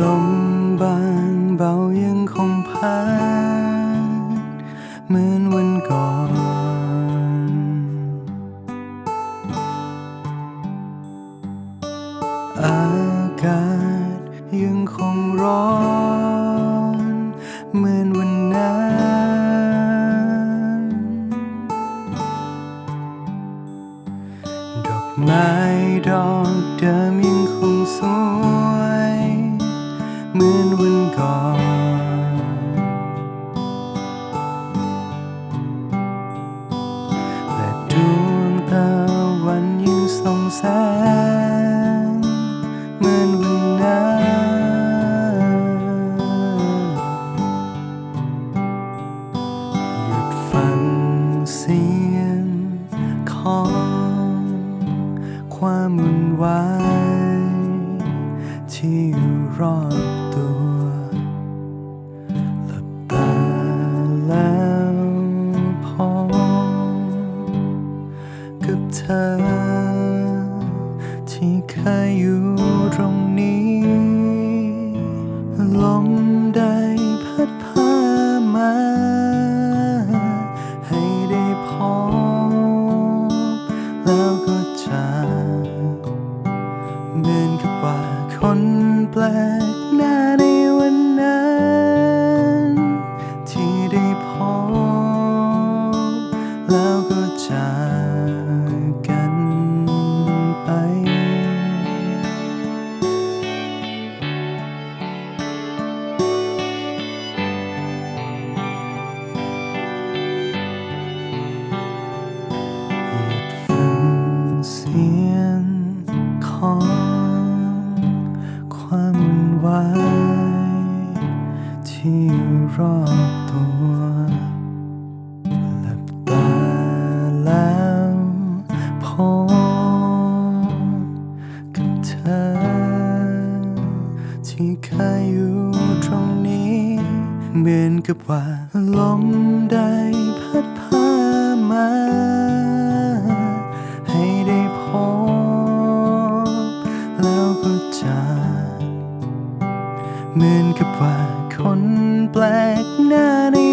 ลมบางเบายังคงพัดเหมือนวันก่อน อากาศยังคงร้อน เหมือนวันนั้น ดอกไม้ดอก ของ ความวุ่นวายที่อยู่รอบตัวหลับตาแล้วพบกับเธอ ที่เคยอยู่ตรงนี้ลม แความวุ่นวายที่อยู่รอบตัวหลับตาแล้วพบกับเธอ ที่เคยอยู่ตรงนี้ เหมือนกับว่าลมได้พัดพามา กับว่าคนแปลกหน้าในวันนั้น